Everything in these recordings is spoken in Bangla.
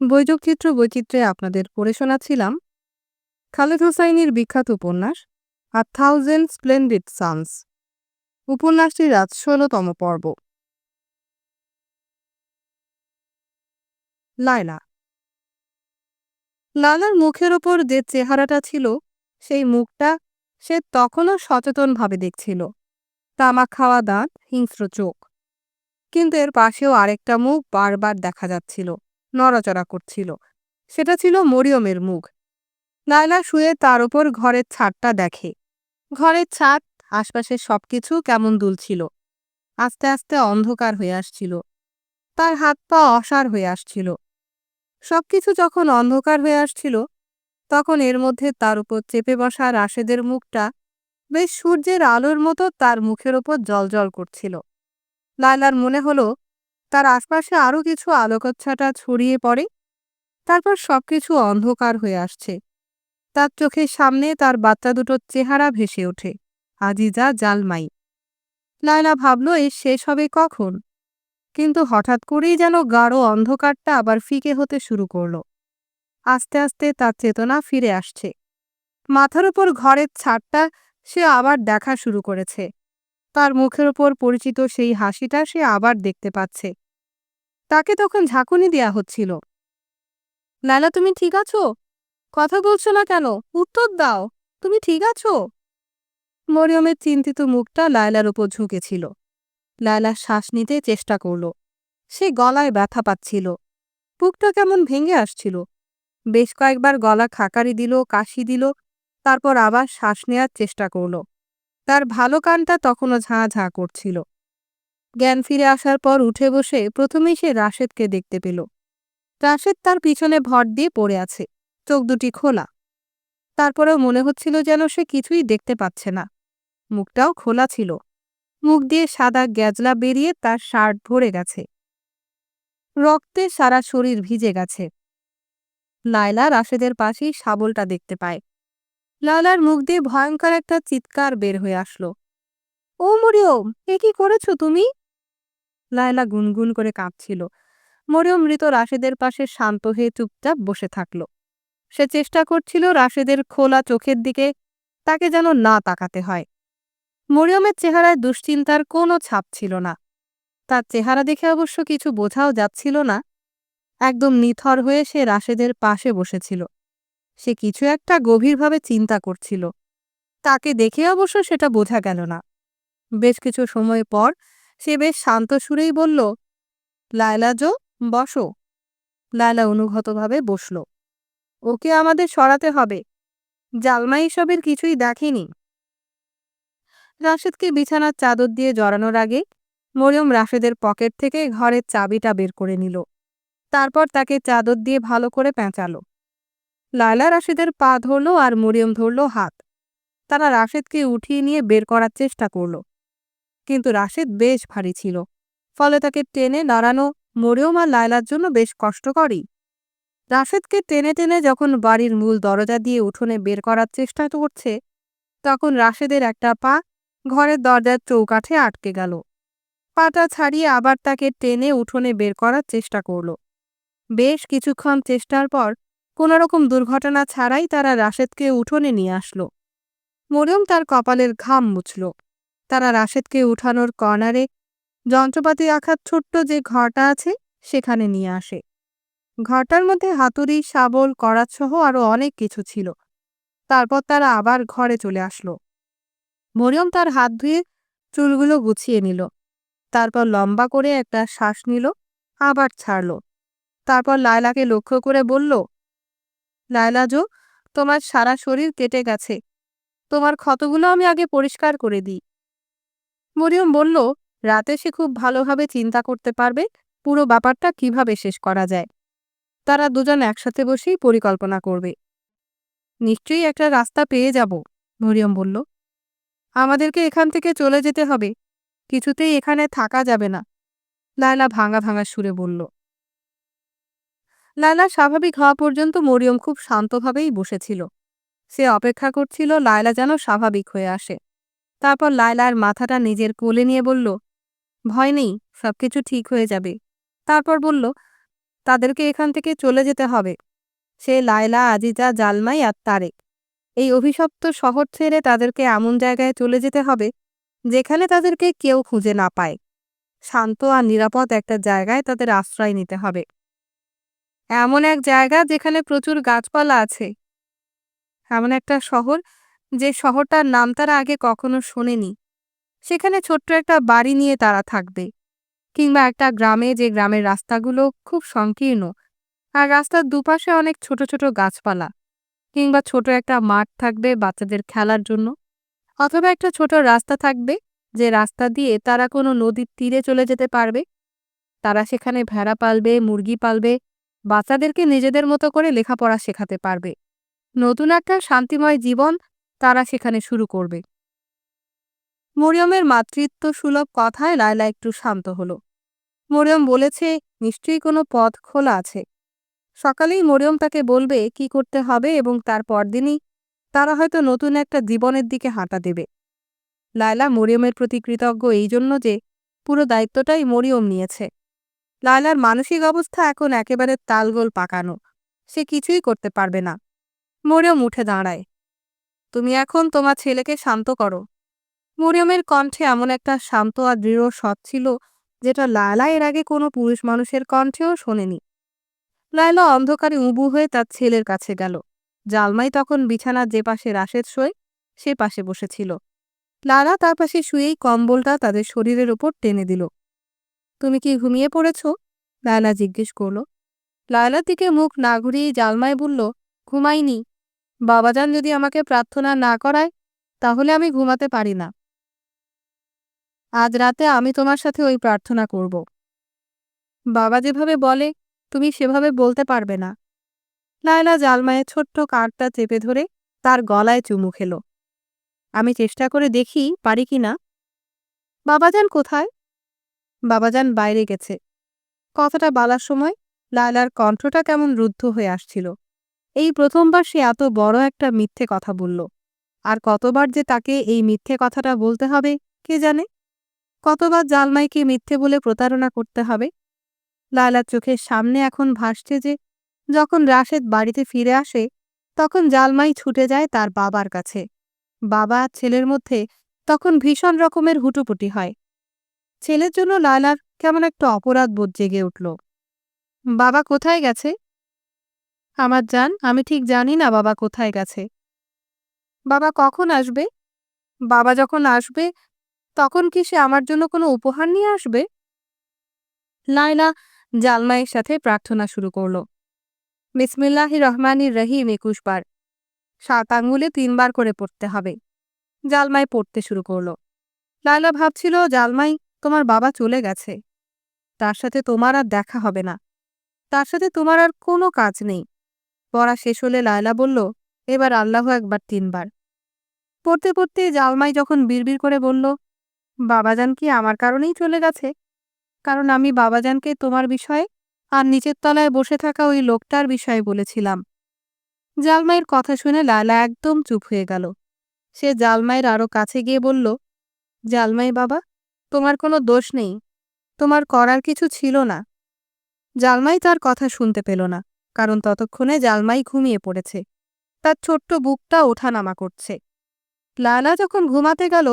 বৈযোগচিত্র বৈচিত্র্যে আপনাদের পড়ে শোনাচ্ছিলাম খালেদ হোসাইনির বিখ্যাত উপন্যাস আ থাউজেন্ড স্প্লেন্ডিড সানস। উপন্যাসটির আজ ষোলতম পর্ব। লায়লা। লালার মুখের ওপর যে চেহারাটা ছিল, সেই মুখটা সে তখনও সচেতনভাবে দেখছিল। তামাক খাওয়া দাঁত, হিংস্র চোখ। কিন্তু এর পাশেও আরেকটা মুখ বারবার দেখা যাচ্ছিল। নড়াচড়া করছিল। সেটা ছিল মরিয়মের মুখ। লায়লা শুয়ে তার ওপর ঘরের ছাদটা দেখে। ঘরের ছাদ, আশপাশের সবকিছু কেমন দুলছিল। আস্তে আস্তে অন্ধকার হয়ে আসছিল। তার হাত পা অসার হয়ে আসছিল। সবকিছু যখন অন্ধকার হয়ে আসছিল, তখন এর মধ্যে তার উপর চেপে বসা রাশেদের মুখটা বেশ সূর্যের আলোর মতো তার মুখের ওপর জলজল করছিল। লায়লার মনে হলো তার আশপাশে আরও কিছু আলোকচ্ছাটা ছড়িয়ে পড়ে। তারপর সবকিছু অন্ধকার হয়ে আসছে। তার চোখের সামনে তার বাচ্চা দুটোর চেহারা ভেসে ওঠে। আজিজা জালমাই। লায়লা ভাবল, এ শেষ হবে কখন? কিন্তু হঠাৎ করেই যেন গাঢ় অন্ধকারটা আবার ফিকে হতে শুরু করল। আস্তে আস্তে তার চেতনা ফিরে আসছে। মাথার উপর ঘরের ছাদটা সে আবার দেখা শুরু করেছে। তার মুখের ওপর পরিচিত সেই হাসিটা সে আবার দেখতে পাচ্ছে। তাকে তখন ঝাঁকুনি দেয়া হচ্ছিল। লালা, তুমি ঠিক আছো? কথা বলছো না কেন? উত্তর দাও। তুমি ঠিক আছো? মরিয়মের চিন্তিত মুখটা লায়লার উপর ঝুঁকেছিল। লায়লা শ্বাস নিতে চেষ্টা করল। সে গলায় ব্যথা পাচ্ছিল। বুকটা কেমন ভেঙে আসছিল। বেশ কয়েকবার গলা খাকারি দিল, কাশি দিল, তারপর আবার শ্বাস নেয়ার চেষ্টা করল। তার ভালো কানটা তখনও ঝাঁ ঝাঁ করছিল। জ্ঞান ফিরে আসার পর উঠে বসে প্রথমেই সে রাশেদকে দেখতে পেল। রাশেদ তার পিছনে ভর দিয়ে পড়ে আছে। চোখ দুটি খোলা। তারপরেও মনে হচ্ছিল যেন সে কিছুই দেখতে পাচ্ছে না। মুখটাও খোলা ছিল। মুখ দিয়ে সাদা গ্যাজলা বেরিয়ে তার শার্ট ভরে গেছে। রক্তে সারা শরীর ভিজে গেছে। লায়লা রাশেদের পাশেই শাবলটা দেখতে পায়। লালার মুখ দিয়ে ভয়ঙ্কর একটা চিৎকার বের হয়ে আসলো। ও মরিয়ম, এ কি করেছ তুমি? লায়লা গুনগুন করে কাঁপছিল। মরিয়ম মৃত রাশেদের পাশে শান্ত হয়ে চুপচাপ বসে থাকল। সে চেষ্টা করছিল রাশেদের খোলা চোখের দিকে তাকে যেন না তাকাতে হয়। মরিয়মের চেহারায় দুশ্চিন্তার কোনো ছাপ ছিল না। তার চেহারা দেখে অবশ্য কিছু বোঝাও যাচ্ছিল না। একদম নিথর হয়ে সে রাশেদের পাশে বসেছিল। সে কিছু একটা গভীরভাবে চিন্তা করছিল। তাকে দেখে অবশ্য সেটা বোঝা গেল না। বেশ কিছু সময় পর সে বেশ শান্ত সুরেই বলল, লায়লা জো, বসো। লায়লা অনুগতভাবে বসল। ওকে আমাদের সরাতে হবে। জালমাই সবের কিছুই দেখেনি। রাশেদকে বিছানার চাদর দিয়ে জড়ানোর আগে মরিয়ম রাশেদের পকেট থেকে ঘরের চাবিটা বের করে নিল। তারপর তাকে চাদর দিয়ে ভালো করে পেঁচালো। লায়লা রাশেদের পা ধরল আর মরিয়ম ধরল হাত। তারা রাশেদকে উঠিয়ে নিয়ে বের করার চেষ্টা করল। কিন্তু রাশেদ বেশ ভারী ছিল। ফলে তাকে টেনে নাড়ানো মরিয়ম আর লায়লার জন্য বেশ কষ্টকরই। রাশেদকে টেনে টেনে যখন বাড়ির মূল দরজা দিয়ে উঠোনে বের করার চেষ্টা করছে, তখন রাশেদের একটা পা ঘরের দরজার চৌকাঠে আটকে গেল। পাটা ছাড়িয়ে আবার তাকে টেনে উঠোনে বের করার চেষ্টা করল। বেশ কিছুক্ষণ চেষ্টার পর কোনোরকম দুর্ঘটনা ছাড়াই তারা রাশেদকে উঠোনে নিয়ে আসলো। মরিয়ম তার কপালের ঘাম মুছল। তারা রাশেদকে উঠানোর কর্নারে যন্ত্রপাতি রাখার ছোট্ট যে ঘরটা আছে, সেখানে নিয়ে আসে। ঘরটার মধ্যে হাতুড়ি, শাবল করাতসহ আরও অনেক কিছু ছিল। তারপর তারা আবার ঘরে চলে আসলো। মরিয়ম তার হাত ধুয়ে চুলগুলো গুছিয়ে নিল। তারপর লম্বা করে একটা শ্বাস নিল, আবার ছাড়ল। তারপর লায়লাকে লক্ষ্য করে বলল লায়লাজো তোমার সারা শরীর কেটে গেছে। তোমার ক্ষতগুলো আমি আগে পরিষ্কার করে দিই। মরিয়ম বলল, রাতে সে খুব ভালোভাবে চিন্তা করতে পারবে, পুরো ব্যাপারটা কীভাবে শেষ করা যায়। তারা দুজন একসাথে বসেই পরিকল্পনা করবে। নিশ্চয়ই একটা রাস্তা পেয়ে যাব, মরিয়ম বলল। আমাদেরকে এখান থেকে চলে যেতে হবে। কিছুতেই এখানে থাকা যাবে না, লায়লা ভাঙা ভাঙা সুরে বলল। লায়লা স্বাভাবিক হওয়া পর্যন্ত মরিয়ম খুব শান্তভাবেই বসেছিল। সে অপেক্ষা করছিল লায়লা যেন স্বাভাবিক হয়ে আসে। তারপর লায়লার মাথাটা নিজের কোলে নিয়ে বলল, ভয় নেই, সবকিছু ঠিক হয়ে যাবে। তারপর বলল, তাদেরকে এখান থেকে চলে যেতে হবে। সে লায়লা, আজিজা, জালমাই আর তারেক। এই অভিশপ্ত শহর ছেড়ে তাদেরকে এমন জায়গায় চলে যেতে হবে, যেখানে তাদেরকে কেউ খুঁজে না পায়। শান্ত আর নিরাপদ একটা জায়গায় তাদের আশ্রয় নিতে হবে। এমন এক জায়গা যেখানে প্রচুর গাছপালা আছে। এমন একটা শহর যে শহরটার নাম তারা আগে কখনো শোনেনি। সেখানে ছোট্ট একটা বাড়ি নিয়ে তারা থাকবে, কিংবা একটা গ্রামে যে গ্রামের রাস্তাগুলো খুব সংকীর্ণ, আর রাস্তার দুপাশে অনেক ছোট ছোট গাছপালা, কিংবা ছোট একটা মাঠ থাকবে বাচ্চাদের খেলার জন্য, অথবা একটা ছোট রাস্তা থাকবে যে রাস্তা দিয়ে তারা কোনো নদীর তীরে চলে যেতে পারবে। তারা সেখানে ভেড়া পালবে, মুরগি পালবে, বাচ্চাদেরকে নিজেদের মতো করে লেখাপড়া শেখাতে পারবে। নতুন একটা শান্তিময় জীবন তারা সেখানে শুরু করবে। মরিয়মের মাতৃত্ব সুলভ কথায় লায়লা একটু শান্ত হলো। মরিয়ম বলেছে, নিশ্চয়ই কোনো পথ খোলা আছে। সকালেই মরিয়ম তাকে বলবে কি করতে হবে এবং তার পরদিনই তারা হয়তো নতুন একটা জীবনের দিকে হাঁটা দেবে। লায়লা মরিয়মের প্রতি কৃতজ্ঞ এই জন্য যে পুরো দায়িত্বটাই মরিয়ম নিয়েছে। লায়লার মানসিক অবস্থা এখন একেবারে তালগোল পাকানো। সে কিছুই করতে পারবে না। মরিয়ম উঠে দাঁড়ায়। তুমি এখন তোমার ছেলেকে শান্ত করো। মরিয়মের কণ্ঠে এমন একটা শান্ত আর দৃঢ় সৎ ছিল, যেটা লায়লা এর আগে কোনো পুরুষ মানুষের কণ্ঠেও শোনেনি। লায়লা অন্ধকারে উবু হয়ে তার ছেলের কাছে গেল। জালমাই তখন বিছানার যে পাশে রাশেদ শোয়, সে পাশে বসেছিল। লালা তার পাশে শুয়েই কম্বলটা তাদের শরীরের ওপর টেনে দিল। তুমি কি ঘুমিয়ে পড়েছ? লায়লা জিজ্ঞেস করল। লায়লার দিকে মুখ না ঘুরিয়ে জালমাই বলল, ঘুমাইনি। বাবাজান যদি আমাকে প্রার্থনা না করায়, তাহলে আমি ঘুমাতে পারি না। আজ রাতে আমি তোমার সাথে ওই প্রার্থনা করব। বাবা যেভাবে বলে, তুমি সেভাবে বলতে পারবে না। লায়লা জালমায়ের ছোট্ট কাঠটা চেপে ধরে তার গলায় চুমু খেল। আমি চেষ্টা করে দেখি পারি কি না। বাবাজান কোথায়? বাবাজান বাইরে গেছে। কথাটা বলার সময় লায়লার কণ্ঠটা কেমন রুদ্ধ হয়ে আসছিল। এই প্রথমবার সে এত বড় একটা মিথ্যে কথা বলল। আর কতবার যে তাকে এই মিথ্যে কথাটা বলতে হবে, কে জানে? কতবার জালমাইকে মিথ্যে বলে প্রতারণা করতে হবে? লায়লার চোখের সামনে এখন ভাসছে যে, যখন রাশেদ বাড়িতে ফিরে আসে, তখন জালমাই ছুটে যায় তার বাবার কাছে। বাবা ছেলের মধ্যে তখন ভীষণ রকমের হুটুপুটি হয়। ছেলের জন্য লায়লার কেমন একটা অপরাধ বোধ জেগে উঠল। বাবা কোথায় গেছে? আমার জান, আমি ঠিক জানি না বাবা কোথায় গেছে। বাবা কখন আসবে? বাবা যখন আসবে, তখন কি সে আমার জন্য কোনো উপহার নিয়ে আসবে? লায়লা জালমাইয়ের সাথে প্রার্থনা শুরু করল। বিসমিল্লাহি রহমানির রহিম একুশবার সাত আঙ্গুলে তিনবার করে পড়তে হবে। জালমাই পড়তে শুরু করল। লায়লা ভাবছিল, জালমাই, তোমার বাবা চলে গেছে। তার সাথে তোমার আর দেখা হবে না। তার সাথে তোমার আর কোনো কাজ নেই। পড়া শেষ হলে লায়লা বলল, এবার আল্লাহ একবার তিনবার। পড়তে পড়তে জালমাই যখন বিড়বিড় করে বলল, বাবাজান কি আমার কারণেই চলে গেছে? কারণ আমি বাবাজানকে তোমার বিষয়ে আর নিচের তলায় বসে থাকা ওই লোকটার বিষয়ে বলেছিলাম। জালমাইয়ের কথা শুনে লায়লা একদম চুপ হয়ে গেল। সে জালমাইয়ের আরও কাছে গিয়ে বলল, জালমাই বাবা, তোমার কোনো দোষ নেই। তোমার করার কিছু ছিল না। জালমাই তার কথা শুনতে পেল না। কারণ ততক্ষণে জালমাই ঘুমিয়ে পড়েছে। তার ছোট্ট বুকটা ওঠানামা করছে। লালা যখন ঘুমাতে গেল,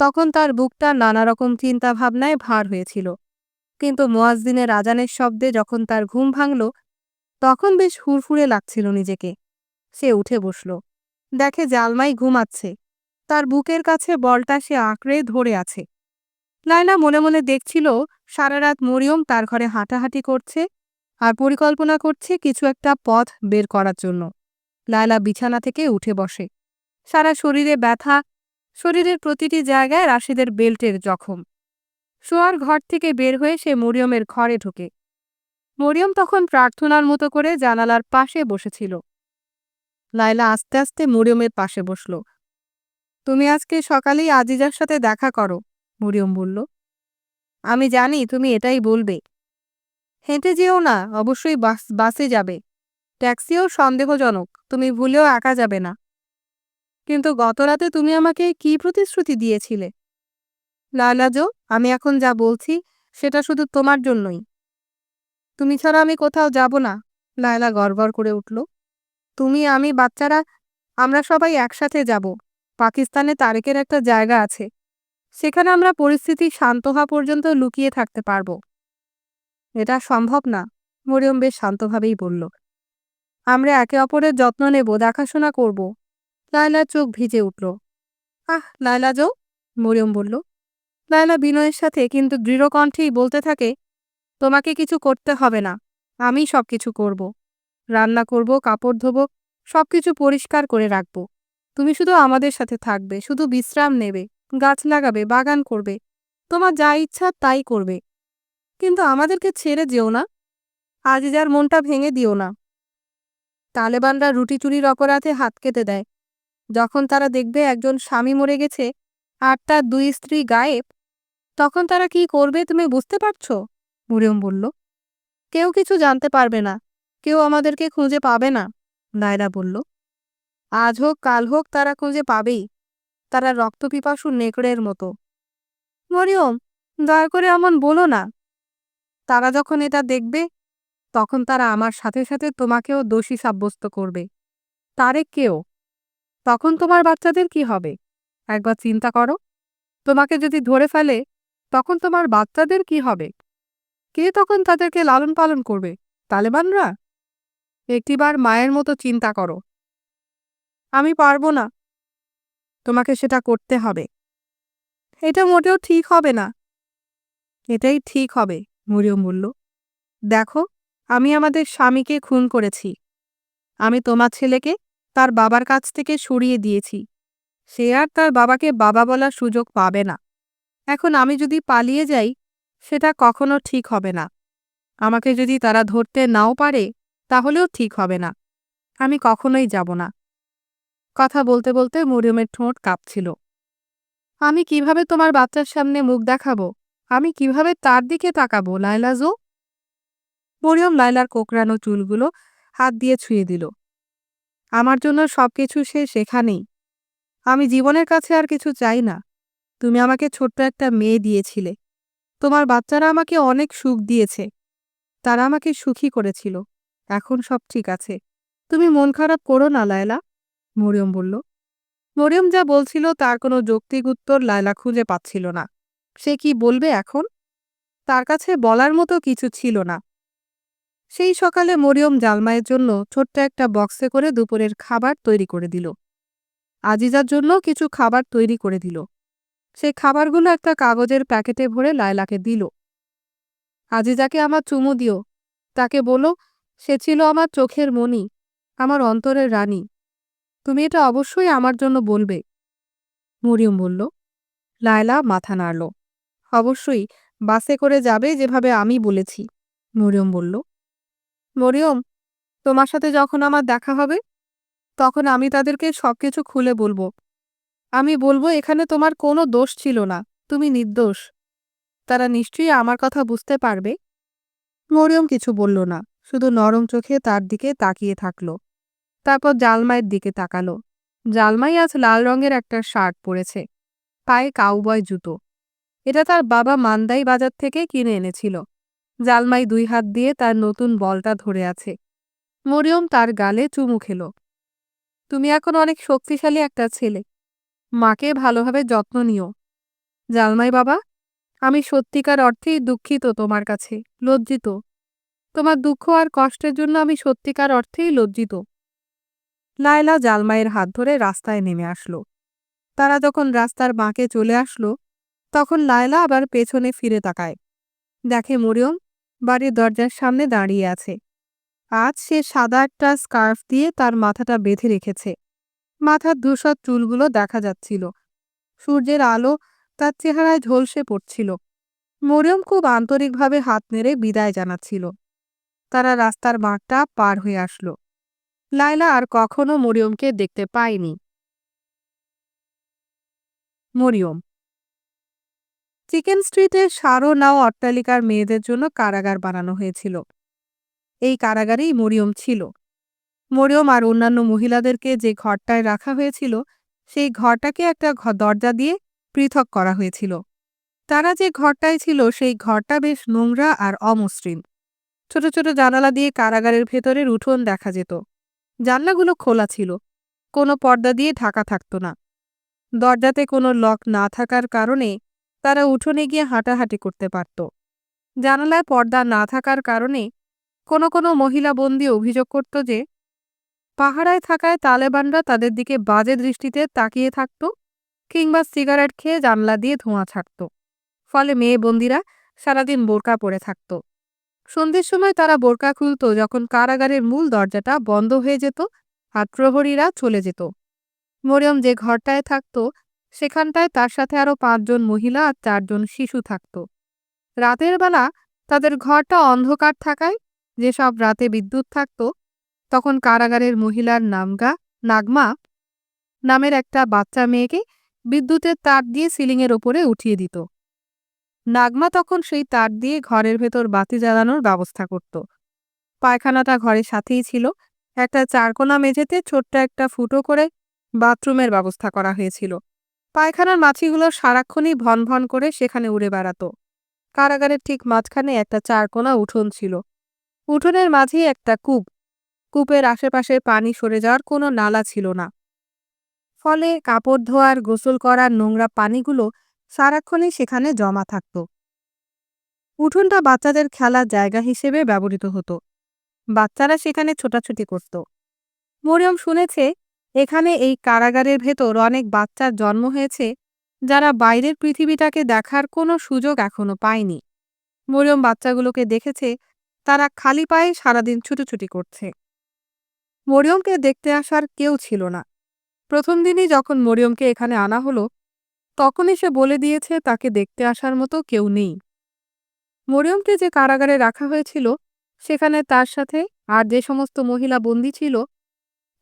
তখন তার বুকটা নানা রকম চিন্তাভাবনায় ভার হয়েছিল। কিন্তু মোয়াজদিনের আজানের শব্দে যখন তার ঘুম ভাঙল, তখন বেশ হুড়ফুড়ে লাগছিল নিজেকে। সে উঠে বসল। দেখে জালমাই ঘুমাচ্ছে। তার বুকের কাছে বলটা সে আঁকড়ে ধরে আছে। লাইলা মনে মনে দেখছিল সারা রাত মরিয়ম তার ঘরে হাঁটাহাঁটি করছে আর পরিকল্পনা করছে কিছু একটা পথ বের করার জন্য। লায়লা বিছানা থেকে উঠে বসে। সারা শরীরে ব্যথা। শরীরের প্রতিটি জায়গায় রাশিদের বেল্টের জখম। শোয়ার ঘর থেকে বের হয়ে সে মরিয়মের ঘরে ঢোকে। মরিয়ম তখন প্রার্থনার মতো করে জানালার পাশে বসেছিল। লায়লা আস্তে আস্তে মরিয়মের পাশে বসল। তুমি আজকে সকালেই আজিজার সাথে দেখা করো, মরিয়ম বলল। আমি জানি তুমি এটাই বলবে। হেঁটে যেও না, অবশ্যই বাস, বাসে যাবে। ট্যাক্সিও সন্দেহজনক, তুমি ভুলেও একা যাবে না। কিন্তু গতরাতে তুমি আমাকে কি প্রতিশ্রুতি দিয়েছিলে? লালাজো আমি এখন যা বলছি, সেটা শুধু তোমার জন্যই। তুমি ছাড়া আমি কোথাও যাব না লায়লা গড়বড় করে উঠল। তুমি, আমি, বাচ্চারা, আমরা সবাই একসাথে যাব। পাকিস্তানে তারেকের একটা জায়গা আছে। সেখানে আমরা পরিস্থিতি শান্ত হওয়া পর্যন্ত লুকিয়ে থাকতে পারব। এটা সম্ভব না, মরিয়ম বেশ শান্তভাবেই বলল। আমরা একে অপরের যত্ন নেব, দেখাশোনা করব। লায়লার চোখ ভিজে উঠল। আহ, লায়লা যাও মরিয়ম বলল। লায়লা বিনয়ের সাথে কিন্তু দৃঢ় কণ্ঠেই বলতে থাকে, তোমাকে কিছু করতে হবে না আমি সব কিছু করব। রান্না করব, কাপড় ধোব সব কিছু পরিষ্কার করে রাখব। তুমি শুধু আমাদের সাথে থাকবে, শুধু বিশ্রাম নেবে, গাছ লাগাবে, বাগান করবে। তোমার যা ইচ্ছা তাই করবে। কিন্তু আমাদেরকে ছেড়ে যেও না। আজিজার মনটা ভেঙে দিও না। তালেবানরা রুটি চুরির অপরাধে হাত কেটে দেয়। যখন তারা দেখবে একজন স্বামী মরে গেছে আর তার দুই স্ত্রী গায়েব, তখন তারা কি করবে তুমি বুঝতে পারছ? মুরিয়ম বলল। কেউ কিছু জানতে পারবে না। কেউ আমাদেরকে খুঁজে পাবে না, নায়রা বলল। আজ হোক, কাল হোক, তারা খুঁজে পাবেই। তারা রক্তপিপাসু নেকড়ের মতো। মরিয়ম, দয়া করে এমন বলো না। তারা যখন এটা দেখবে, তখন তারা আমার সাথে সাথে তোমাকেও দোষী সাব্যস্ত করবে। তারে কেউ? তখন তোমার বাচ্চাদের কি হবে? একবার চিন্তা করো। তোমাকে যদি ধরে ফেলে, তখন তোমার বাচ্চাদের কি হবে? কে তখন তাদেরকে লালন পালন করবে? তালেবানরা? একটিবার মায়ের মতো চিন্তা করো। আমি পারব না। তোমাকে সেটা করতে হবে। এটা মোটেও ঠিক হবে না। এটাই ঠিক হবে। মরিয়ম বলল, দেখো, আমি আমাদের স্বামীকে খুন করেছি। আমি তোমার ছেলেকে তার বাবার কাছ থেকে সরিয়ে দিয়েছি। সে আর তার বাবাকে বাবা বলার সুযোগ পাবে না। এখন আমি যদি পালিয়ে যাই, সেটা কখনো ঠিক হবে না। আমাকে যদি তারা ধরতে নাও পারে, তাহলেও ঠিক হবে না। আমি কখনোই যাব না। কথা বলতে বলতে মরিয়মের ঠোঁট কাঁপছিল। আমি কীভাবে তোমার বাচ্চার সামনে মুখ দেখাবো? আমি কীভাবে তার দিকে তাকাবো লাইলাজো মরিয়ম লাইলার কোকড়ানো চুলগুলো হাত দিয়ে ছুঁয়ে দিল। আমার জন্য সবকিছু সে সেখানেই আমি জীবনের কাছে আর কিছু চাই না। তুমি আমাকে ছোট্ট একটা মেয়ে দিয়েছিলে। তোমার বাচ্চারা আমাকে অনেক সুখ দিয়েছে। তারা আমাকে সুখী করেছিল। এখন সব ঠিক আছে। তুমি মন খারাপ করো না, লায়লা, মরিয়ম বলল। মরিয়ম যা বলছিল তার কোনো যৌক্তিক উত্তর লায়লা খুঁজে পাচ্ছিল না। সে কি বলবে এখন? তার কাছে বলার মতো কিছু ছিল না। সেই সকালে মরিয়ম জালমায়ের জন্য ছোট্ট একটা বক্সে করে দুপুরের খাবার তৈরি করে দিল। আজিজার জন্য কিছু খাবার তৈরি করে দিল। সে খাবারগুলো একটা কাগজের প্যাকেটে ভরে লায়লাকে দিল। আজিজাকে আমার চুমু দিও। তাকে বলো, সে ছিল আমার চোখের মণি, আমার অন্তরের রানী। তুমি এটা অবশ্যই আমার জন্য বলবে। মরিয়ম বলল। লায়লা মাথা নাড়ল। অবশ্যই, বাসে করে যাবে যেভাবে আমি বলেছি, মরিয়ম বলল। মরিয়ম, তোমার সাথে যখন আমার দেখা হবে, তখন আমি তাদেরকে সবকিছু খুলে বলব। আমি বলব, এখানে তোমার কোনো দোষ ছিল না, তুমি নির্দোষ। তারা নিশ্চয়ই আমার কথা বুঝতে পারবে। মরিয়ম কিছু বলল না, শুধু নরম চোখে তার দিকে তাকিয়ে থাকল। তারপর জালমাইয়ের দিকে তাকালো। জালমাই আজ লাল রঙের একটা শার্ট পরেছে, পায়ে কাউবয় জুতো। এটা তার বাবা মান্দাই বাজার থেকে কিনে এনেছিল। জালমাই দুই হাত দিয়ে তার নতুন বলটা ধরে আছে। মরিয়ম তার গালে চুমু খেল। তুমি এখন অনেক শক্তিশালী একটা ছেলে। মাকে ভালোভাবে যত্ন নিও। জালমাই বাবা, আমি সত্যিকার অর্থেই দুঃখিত তোমার কাছে, লজ্জিত। তোমার দুঃখ আর কষ্টের জন্য আমি সত্যিকার অর্থেই লজ্জিত। লায়লা জালমাইয়ের হাত ধরে রাস্তায় নেমে আসলো। তারা যখন রাস্তার বাঁকে চলে আসলো তখন লায়লা আবার পেছনে ফিরে তাকায়। দেখে মরিয়ম বাড়ির দরজার সামনে দাঁড়িয়ে আছে। আজ সে সাদা একটা স্কার্ফ দিয়ে তার মাথাটা বেঁধে রেখেছে। মাথার ধূসর চুলগুলো দেখা যাচ্ছিল। সূর্যের আলো তার চেহারায় ঝলসে পড়ছিল। মরিয়ম খুব আন্তরিকভাবে হাত নেড়ে বিদায় জানাচ্ছিল। তারা রাস্তার বাঁকটা পার হয়ে আসলো। লায়লা আর কখনো মরিয়মকে দেখতে পায়নি। মরিয়ম চিকেন স্ট্রিটে সারো নাও অট্টালিকার মেয়েদের জন্য কারাগার বানানো হয়েছিল। এই কারাগারেই মরিয়ম ছিল। মরিয়ম আর অন্যান্য মহিলাদেরকে যে ঘরটায় রাখা হয়েছিল, সেই ঘরটাকে একটা দরজা দিয়ে পৃথক করা হয়েছিল। তারা যে ঘরটায় ছিল, সেই ঘরটা বেশ নোংরা আর অমসৃণ। ছোট ছোট জানালা দিয়ে কারাগারের ভেতরের উঠোন দেখা যেত। জানলাগুলো খোলা ছিল। কোনো পর্দা দিয়ে ঢাকা থাকত না। দরজাতে কোনো লক না থাকার কারণে তারা উঠোনে গিয়ে হাঁটাহাঁটি করতে পারত। জানালায় পর্দা না থাকার কারণে কোনো কোনো মহিলা বন্দী অভিযোগ করত যে, পাহারায় থাকায় তালেবানরা তাদের দিকে বাজে দৃষ্টিতে তাকিয়ে থাকত কিংবা সিগারেট খেয়ে জানলা দিয়ে ধোঁয়া ছাড়ত। ফলে মেয়ে বন্দিরা সারাদিন বোরকা পরে থাকত। সন্ধ্যের সময় তারা বোরকা খুলত যখন কারাগারের মূল দরজাটা বন্ধ হয়ে যেত আর প্রহরীরা চলে যেত। মরিয়ম যে ঘরটায় থাকত সেখানটায় তার সাথে আরও পাঁচজন মহিলা আর চারজন শিশু থাকত। রাতের বেলা তাদের ঘরটা অন্ধকার থাকায় যেসব রাতে বিদ্যুৎ থাকত, তখন কারাগারের মহিলার নামগা নাগমা নামের একটা বাচ্চা মেয়েকে বিদ্যুতের তার দিয়ে সিলিংয়ের ওপরে উঠিয়ে দিত। নাগমা তখন সেই তার দিয়ে ঘরের ভেতর বাতি জ্বালানোর ব্যবস্থা করত। পায়খানাটা ঘরের সাথেই ছিল। একটা চারকোনা মেঝেতে ছোট্ট একটা ফুটো করে বাথরুমের ব্যবস্থা করা হয়েছিল। পায়খানার মাছিগুলো সারাক্ষণই ভন ভন করে সেখানে উড়ে বেড়াতো। কারাগারের ঠিক মাঝখানে একটা চারকোনা উঠোন ছিল। উঠোনের মাঝেই একটা কূপ। কূপের আশেপাশে পানি সরে যাওয়ার কোনো নালা ছিল না। ফলে কাপড় ধোয়ার, গোসল করার নোংরা পানিগুলো সারাক্ষণই সেখানে জমা থাকত। উঠোনটা বাচ্চাদের খেলার জায়গা হিসেবে ব্যবহৃত হতো। বাচ্চারা সেখানে ছোটাছুটি করত। মরিয়ম শুনেছে এখানে এই কারাগারের ভেতর অনেক বাচ্চার জন্ম হয়েছে, যারা বাইরের পৃথিবীটাকে দেখার কোনো সুযোগ এখনও পায়নি। মরিয়ম বাচ্চাগুলোকে দেখেছে, তারা খালি পায়ে সারাদিন ছুটোছুটি করছে। মরিয়মকে দেখতে আসার কেউ ছিল না। প্রথম দিনই যখন মরিয়মকে এখানে আনা হলো, তখনই সে বলে দিয়েছে তাকে দেখতে আসার মতো কেউ নেই। মরিয়মকে যে কারাগারে রাখা হয়েছিল, সেখানে তার সাথে আর যে সমস্ত মহিলা বন্দী ছিল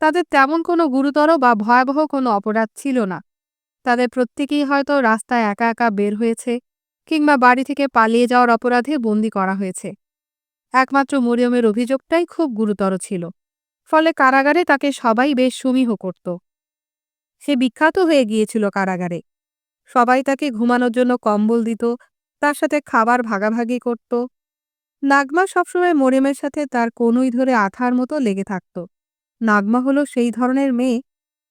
তাদের তেমন কোনো গুরুতর বা ভয়াবহ কোনো অপরাধ ছিল না। তাদের প্রত্যেকেই হয়তো রাস্তায় একা একা বের হয়েছে কিংবা বাড়ি থেকে পালিয়ে যাওয়ার অপরাধে বন্দি করা হয়েছে। একমাত্র মরিয়মের অভিযোগটাই খুব গুরুতর ছিল, ফলে কারাগারে তাকে সবাই বেশ সমীহ করত। সে বিখ্যাত হয়ে গিয়েছিল কারাগারে। সবাই তাকে ঘুমানোর জন্য কম্বল দিত, তার সাথে খাবার ভাগাভাগি করত। নাগমা সবসময় মরিয়মের সাথে তার কনুই ধরে আঠার মতো লেগে থাকত। নাগমা হলো সেই ধরনের মেয়ে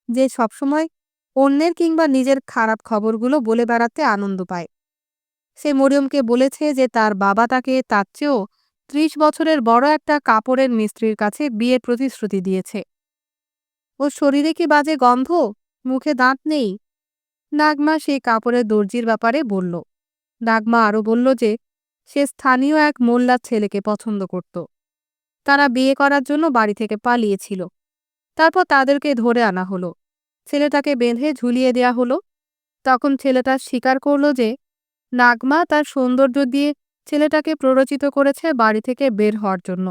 যে সবসময় অন্যের কিংবা নিজের খারাপ খবরগুলো বলে বেড়াতে আনন্দ পায়। সে মরিয়মকে বলেছে যে তার বাবা তাকে তার চেয়েও ত্রিশ বছরের বড় একটা কাপড়ের মিস্ত্রির কাছে বিয়ের প্রতিশ্রুতি দিয়েছে। ওর শরীরে কি বাজে গন্ধ? মুখে দাঁত নেই? নাগমা সেই কাপড়ের দর্জির ব্যাপারে বলল। নাগমা আরও বলল যে সে স্থানীয় এক মোল্লার ছেলেকে পছন্দ করত। তারা বিয়ে করার জন্য বাড়ি থেকে পালিয়েছিল। তারপর তাদেরকে ধরে আনা হলো। ছেলেটাকে বেঁধে ঝুলিয়ে দেয়া হলো। তখন ছেলেটা স্বীকার করল যে, নাগমা তার সৌন্দর্য দিয়ে ছেলেটাকে প্ররোচিত করেছে বাড়ি থেকে বের হওয়ার জন্য।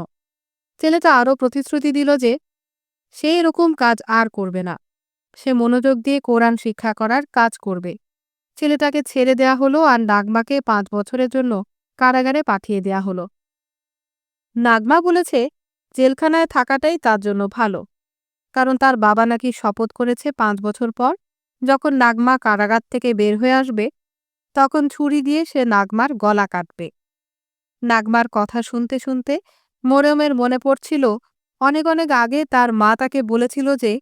ছেলেটা আরও প্রতিশ্রুতি দিল যে, সে এরকম কাজ আর করবে না। সে মনোযোগ দিয়ে কোরআন শিক্ষা করার কাজ করবে। ছেলেটাকে ছেড়ে দেয়া হলো আর নাগমাকে পাঁচ বছরের জন্য কারাগারে পাঠিয়ে দেয়া হলো। নাগমা বলেছে, জেলখানায় থাকাটাই তার জন্য ভালো। কারণ তার বাবা নাকি শপথ করেছে পাঁচ বছর পর, যখন নাগমা কারাগার থেকে বের হয়ে আসবে, তখন ছুরি দিয়ে সে নাগমার গলা কাটবে। নাগমার কথা শুনতে শুনতে মোরমের মনে পড়ছিল, অনেক অনেক আগে তার মা তাকে বলেছিল যে,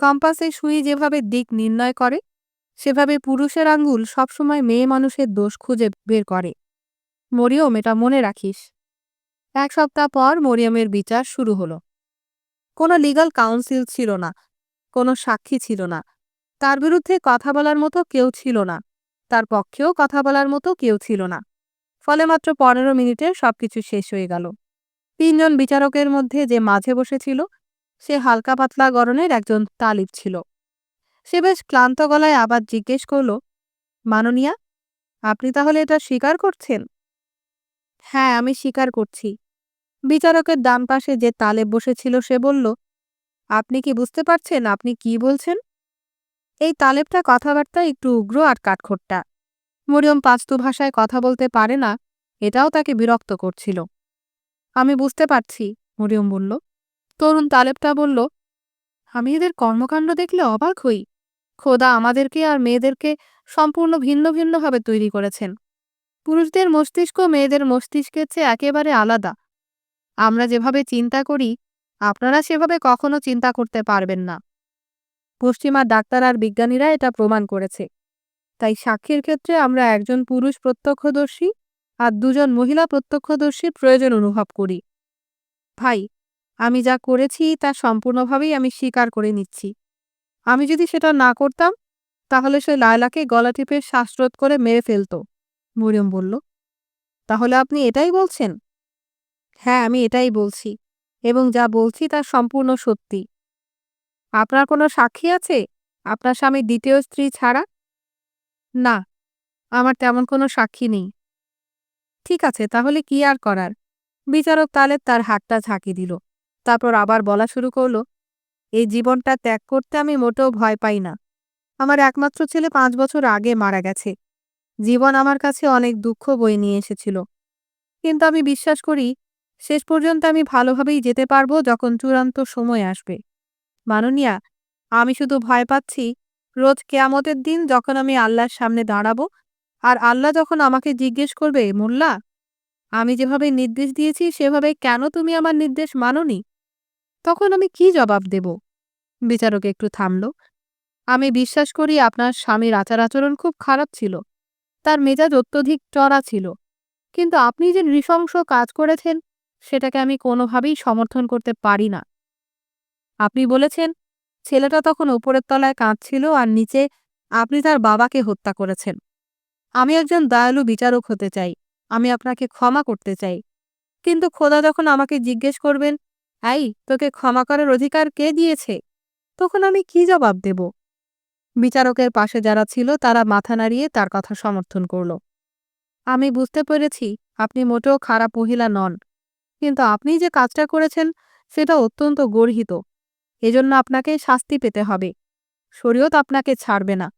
কম্পাসে সুই যেভাবে দিক নির্ণয় করে, সেভাবে পুরুষের আঙ্গুল সবসময় মেয়ে মানুষের দোষ খুঁজে বের করে। মরিয়ম, এটা মনে রাখিস। এক সপ্তাহ পর মরিয়মের বিচার শুরু হলো। কোনো লিগাল কাউন্সিল ছিল না, কোনো সাক্ষী ছিল না। তার বিরুদ্ধে কথা বলার মতো কেউ ছিল না, তার পক্ষেও কথা বলার মতো কেউ ছিল না। ফলে মাত্র পনেরো মিনিটে সবকিছু শেষ হয়ে গেল। তিনজন বিচারকের মধ্যে যে মাঝে বসেছিল, সে হালকা পাতলা গরনের একজন তালিব ছিল। সে বেশ ক্লান্ত গলায় আবার জিজ্ঞেস করল, মাননীয়া, আপনি তাহলে এটা স্বীকার করছেন? হ্যাঁ আমি স্বীকার করছি। বিচারকের ডান পাশে যে তালেব বসেছিল সে বলল, আপনি কি বুঝতে পারছেন আপনি কি বলছেন? এই তালেবটা কথাবার্তা একটু উগ্র আর কাঠখোট্টা। মরিয়ম পাস্তু ভাষায় কথা বলতে পারে না, এটাও তাকে বিরক্ত করছিল। আমি বুঝতে পারছি মরিয়ম বলল। তরুণ তালেবটা বলল, আমি এদের কর্মকাণ্ড দেখলে অবাক হই। খোদা আমাদেরকে আর মেয়েদেরকে সম্পূর্ণ ভিন্ন ভিন্নভাবে তৈরি করেছেন। পুরুষদের মস্তিষ্ক মেয়েদের মস্তিষ্কের চেয়ে একেবারে আলাদা। আমরা যেভাবে চিন্তা করি, আপনারা সেভাবে কখনো চিন্তা করতে পারবেন না। পশ্চিমা ডাক্তার আর বিজ্ঞানীরা এটা প্রমাণ করেছে। তাই সাক্ষীর ক্ষেত্রে আমরা একজন পুরুষ প্রত্যক্ষদর্শী আর দুজন মহিলা প্রত্যক্ষদর্শীর প্রয়োজন অনুভব করি। ভাই, আমি যা করেছি তা সম্পূর্ণভাবেই আমি স্বীকার করে নিচ্ছি। আমি যদি সেটা না করতাম, তাহলে সে লায়লাকে গলা টিপে শ্বাসরোধ করে মেরে ফেলত, মরিয়ম বলল। তাহলে আপনি এটাই বলছেন? হ্যাঁ আমি এটাই বলছি এবং যা বলছি তা সম্পূর্ণ সত্যি। আপনার কোনো সাক্ষী আছে? আপনার স্বামীর দ্বিতীয় স্ত্রী ছাড়া? না, আমার তেমন কোনো সাক্ষী নেই। ঠিক আছে, তাহলে কি আর করার? বিচারক তালেব তার হাতটা ঝাঁকি দিল, তারপর আবার বলা শুরু করল, এই জীবনটা ত্যাগ করতে আমি মোটেও ভয় পাই না। আমার একমাত্র ছেলে পাঁচ বছর আগে মারা গেছে। জীবন আমার কাছে অনেক দুঃখ বই নিয়ে এসেছিল। কিন্তু আমি বিশ্বাস করি শেষ পর্যন্ত আমি ভালোভাবেই যেতে পারব যখন চূড়ান্ত সময় আসবে। মাননীয়া, আমি শুধু ভয় পাচ্ছি রোজ কেয়ামতের দিন যখন আমি আল্লাহর সামনে দাঁড়াবো আর আল্লাহ যখন আমাকে জিজ্ঞেস করবে, মোল্লা, আমি যেভাবে নির্দেশ দিয়েছি সেভাবে কেন তুমি আমার নির্দেশ মাননি? তখন আমি কি জবাব দেব? বিচারক একটু থামল। আমি বিশ্বাস করি আপনার স্বামীর আচার আচরণ খুব খারাপ ছিল। তার মেজাজ অত্যধিক চড়া ছিল। কিন্তু আপনি যে নৃশংস কাজ করেছেন সেটাকে আমি কোনোভাবেই সমর্থন করতে পারি না। আপনি বলেছেন, ছেলেটা তখন ওপরের তলায় কাঁদছিল আর নিচে আপনি তার বাবাকে হত্যা করেছেন। আমি একজন দয়ালু বিচারক হতে চাই, আমি আপনাকে ক্ষমা করতে চাই। কিন্তু খোদা যখন আমাকে জিজ্ঞেস করবেন, এই, তোকে ক্ষমা করার অধিকার কে দিয়েছে? তখন আমি কি জবাব দেব? বিচারকের পাশে যারা ছিল, তারা মাথা নাড়িয়ে তার কথা সমর্থন করল। আমি বুঝতে পেরেছি, আপনি মোটেও খারাপ মহিলা নন। কিন্তু আপনি যে কাজটা করেছেন, সেটা অত্যন্ত গর্হিত। এজন্য আপনাকে শাস্তি পেতে হবে। শরীয়ত আপনাকে ছাড়বে না।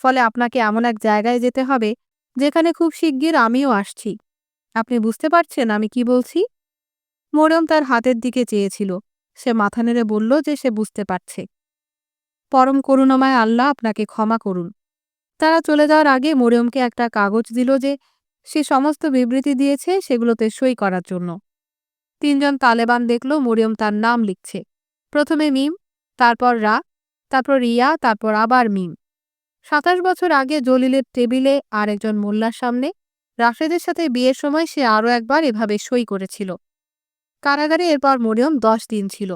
ফলে আপনাকে এমন এক জায়গায় যেতে হবে, যেখানে খুব শিগগির আমিও আসছি। আপনি বুঝতে পারছেন আমি কি বলছি? মোরম তার হাতের দিকে চেয়েছিল। সে মাথা নেড়ে বলল যে সে বুঝতে পারছে। পরম করুণাময় আল্লাহ আপনাকে ক্ষমা করুন। তারা চলে যাওয়ার আগে মোরিয়মকে একটা কাগজ দিল যে, সে সমস্ত বিবৃতি দিয়েছে সেগুলোতে সই করার জন্য। তিনজন তালেবান দেখল মরিয়ম তার নাম লিখছে। প্রথমে মিম, তারপর রা, তারপর রিয়া, তারপর আবার মিম। সাতাশ বছর আগে জলিলের টেবিলে আর একজন মোল্লার সামনে রাশেদের সাথে বিয়ের সময় সে আরও একবার এভাবে সই করেছিল। কারাগারে এরপর মরিয়ম দশ দিন ছিল।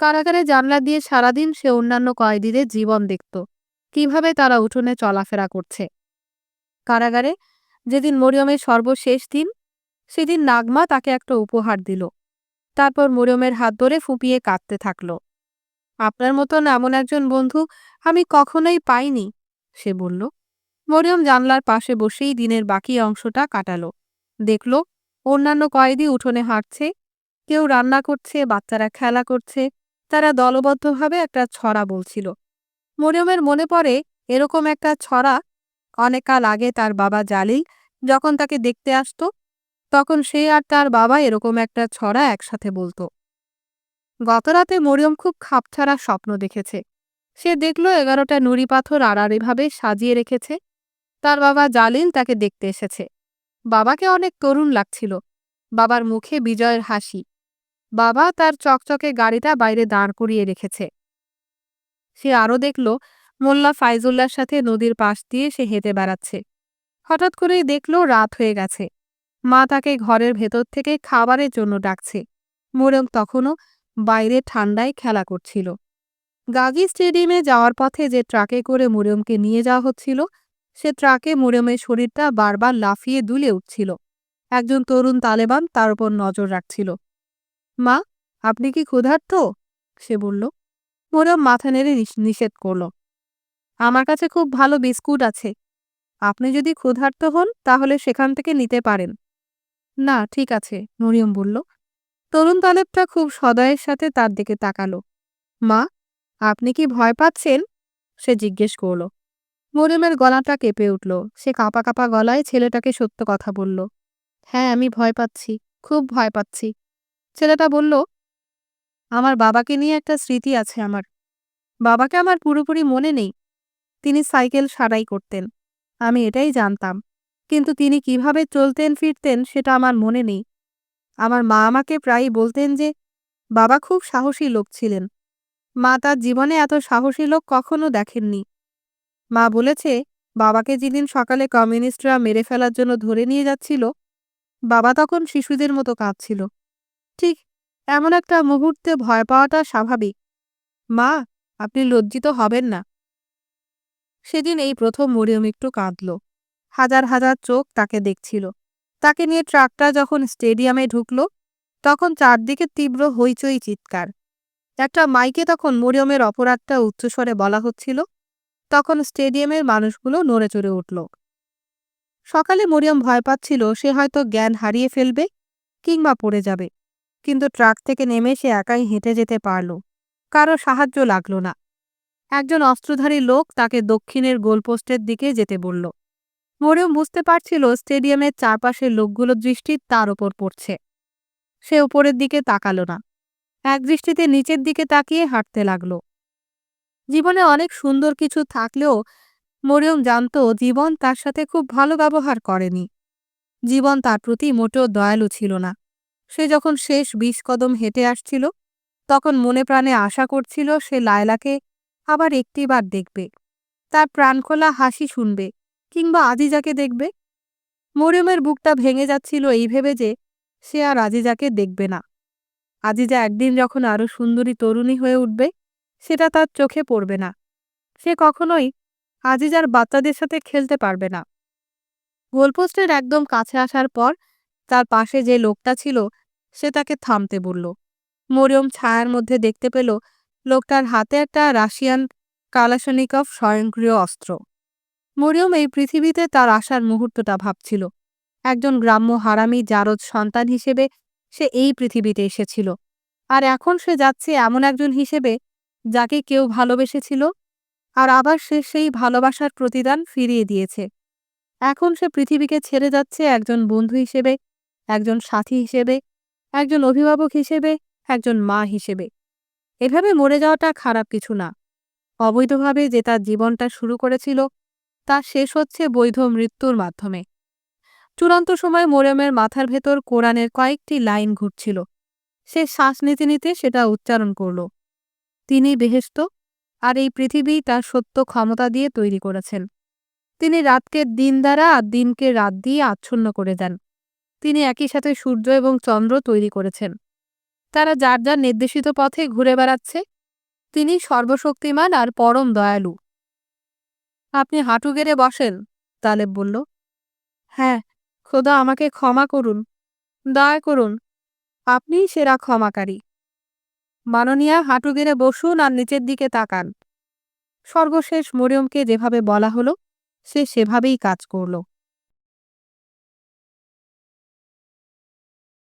কারাগারে জানলা দিয়ে সারাদিন সে অন্যান্য কয়েদিদের জীবন দেখত, কীভাবে তারা উঠোনে চলাফেরা করছে। কারাগারে যেদিন মরিয়মের সর্বশেষ দিন সেদিন নাগমা তাকে একটা উপহার দিল। তারপর মরিয়মের হাত ধরে ফুপিয়ে কাঁদতে থাকল। আপনার মতন এমন একজন বন্ধু আমি কখনোই পাইনি, সে বলল। মরিয়ম জানলার পাশে বসেই দিনের বাকি অংশটা কাটালো। দেখল, অন্যান্য কয়েদি উঠোনে হাঁটছে, কেউ রান্না করছে, বাচ্চারা খেলা করছে, তারা দলবদ্ধভাবে একটা ছড়া বলছিল। মরিয়মের মনে পড়ে, এরকম একটা ছড়া অনেককাল আগে তার বাবা জালিল যখন তাকে দেখতে আসতো তখন সে আর তার বাবা এরকম একটা ছড়া একসাথে বলতো। গতরাতে মরিয়ম খুব খাপছাড়া স্বপ্ন দেখেছে। সে দেখল এগারোটা নুড়ি পাথর আড়াআড়িভাবে সাজিয়ে রেখেছে। তার বাবা জালিল তাকে দেখতে এসেছে। বাবাকে অনেক তরুণ লাগছিল। বাবার মুখে বিজয়ের হাসি। বাবা তার চকচকে গাড়িটা বাইরে দাঁড় করিয়ে রেখেছে। সে আরও দেখল, মোল্লা ফাইজুল্লার সাথে নদীর পাশ দিয়ে সে হেঁটে বেড়াচ্ছে। হঠাৎ করেই দেখল রাত হয়ে গেছে। মা তাকে ঘরের ভেতর থেকে খাবারের জন্য ডাকছে। মোরম তখনও বাইরে ঠান্ডায় খেলা করছিল। গাজী স্টেডিয়ামে যাওয়ার পথে যে ট্রাকে করে মুরমকে নিয়ে যাওয়া হচ্ছিল, সে ট্রাকে মুরমের শরীরটা বারবার লাফিয়ে দুলে উঠছিল। একজন তরুণ তালেবান তার উপর নজর রাখছিল। মা, আপনি কি ক্ষুধার্ত? সে বলল। মোরম মাথা নেড়ে নিষেধ করল। আমার কাছে খুব ভালো বিস্কুট আছে। আপনি যদি ক্ষুধার্ত হন, তাহলে সেখান থেকে নিতে পারেন। না, ঠিক আছে, মরিয়ম বলল। তরুণ তালেবটা খুব সদয়ের সাথে তার দিকে তাকালো। মা, আপনি কি ভয় পাচ্ছেন? সে জিজ্ঞেস করল। মরিয়মের গলাটা কেঁপে উঠল। সে কাঁপা কাঁপা গলায় ছেলেটাকে সত্য কথা বলল। হ্যাঁ আমি ভয় পাচ্ছি, খুব ভয় পাচ্ছি। ছেলেটা বলল, আমার বাবাকে নিয়ে একটা স্মৃতি আছে আমার। বাবাকে আমার পুরোপুরি মনে নেই। তিনি সাইকেল সারাই করতেন। আমি এটাই জানতাম। কিন্তু তিনি কীভাবে চলতেন ফিরতেন সেটা আমার মনে নেই। আমার মা আমাকে প্রায়ই বলতেন যে, বাবা খুব সাহসী লোক ছিলেন। মা তার জীবনে এত সাহসী লোক কখনো দেখেননি। মা বলেছে, বাবাকে যেদিন সকালে কমিউনিস্টরা মেরে ফেলার জন্য ধরে নিয়ে যাচ্ছিল, বাবা তখন শিশুদের মতো কাঁদছিল। ঠিক এমন একটা মুহূর্তে ভয় পাওয়াটা স্বাভাবিক। মা, আপনি লজ্জিত হবেন না সেদিন এই প্রথম মরিয়ম একটু কাঁদল। হাজার হাজার চোখ তাকে দেখছিল। তাকে নিয়ে ট্রাকটা যখন স্টেডিয়ামে ঢুকল, তখন চারদিকে তীব্র হইচই চিৎকার। একটা মাইকে তখন মরিয়মের অপরাধটা উচ্চস্বরে বলা হচ্ছিল। তখন স্টেডিয়ামের মানুষগুলো নড়ে চড়ে উঠল। সকালে মরিয়ম ভয় পাচ্ছিল সে হয়তো জ্ঞান হারিয়ে ফেলবে কিংবা পড়ে যাবে। কিন্তু ট্রাক থেকে নেমে সে একাই হেঁটে যেতে পারল। কারও সাহায্য লাগল না। একজন অস্ত্রধারী লোক তাকে দক্ষিণের গোলপোস্টের দিকে যেতে বলল। মরিয়ম বুঝতে পারছিল স্টেডিয়ামের চারপাশের লোকগুলোর দৃষ্টি তার ওপর পড়ছে। সে ওপরের দিকে তাকালো না। এক দৃষ্টিতে নিচের দিকে তাকিয়ে হাঁটতে লাগল। জীবনে অনেক সুন্দর কিছু থাকলেও মরিয়ম জানত জীবন তার সাথে খুব ভালো ব্যবহার করেনি। জীবন তার প্রতি মোটেও দয়ালু ছিল না। সে যখন শেষ বিশ কদম হেঁটে আসছিল, তখন মনে প্রাণে আশা করছিল সে লায়লাকে আবার একটিবার দেখবে। তার প্রাণখোলা হাসি শুনবে। কিংবা আজিজাকে দেখবে? মরিয়মের বুকটা ভেঙে যাচ্ছিল এই ভেবে যে সে আর আজিজাকে দেখবে না। আজিজা একদিন যখন আরও সুন্দরী তরুণী হয়ে উঠবে, সেটা তার চোখে পড়বে না। সে কখনোই আজিজার বাচ্চাদের সাথে খেলতে পারবে না। গোলপোস্টের একদম কাছে আসার পর তার পাশে যে লোকটা ছিল, সে তাকে থামতে বলল। মরিয়ম ছায়ার মধ্যে দেখতে পেল লোকটার হাতে একটা রাশিয়ান কালাশনিকভ স্বয়ংক্রিয় অস্ত্র। মরিয়ম এই পৃথিবীতে তার আসার মুহূর্তটা ভাবছিল। একজন গ্রাম্য হারামি জারদ সন্তান হিসেবে সে এই পৃথিবীতে এসেছিল। আর এখন সে যাচ্ছে এমন একজন হিসেবে যাকে কেউ ভালোবেসেছিল আর আবার সে সেই ভালোবাসার প্রতিদান ফিরিয়ে দিয়েছে। এখন সে পৃথিবীকে ছেড়ে যাচ্ছে একজন বন্ধু হিসেবে, একজন সাথী হিসেবে, একজন অভিভাবক হিসেবে, একজন মা হিসেবে। এভাবে মরে যাওয়াটা খারাপ কিছু না। অবৈধভাবে যে তার জীবনটা শুরু করেছিল তা শেষ হচ্ছে বৈধ মৃত্যুর মাধ্যমে। চূড়ান্ত সময় মোরেমের মাথার ভেতর কোরআনের কয়েকটি লাইন ঘুরছিল। সে শ্বাস নিতে নিতে সেটা উচ্চারণ করল। তিনি বেহেস্ত আর এই পৃথিবী তার সত্য ক্ষমতা দিয়ে তৈরি করেছেন। তিনি রাতকে দিন দ্বারা আর দিনকে রাত দিয়ে আচ্ছন্ন করে দেন। তিনি একই সাথে সূর্য এবং চন্দ্র তৈরি করেছেন। তারা যার যার নির্দেশিত পথে ঘুরে বেড়াচ্ছে। তিনি সর্বশক্তিমান আর পরম দয়ালু। আপনি হাঁটু গেড়ে বসেন। তালেব বলল হ্যাঁ খোদা আমাকে ক্ষমা করুন, দয়া করুন, আপনিই সেরা ক্ষমাকারী। মাননীয়া হাঁটু গেড়ে বসুন আর নিচের দিকে তাকান। সর্বশেষ মরিয়মকে যেভাবে বলা হলো, সে সেভাবেই কাজ করল।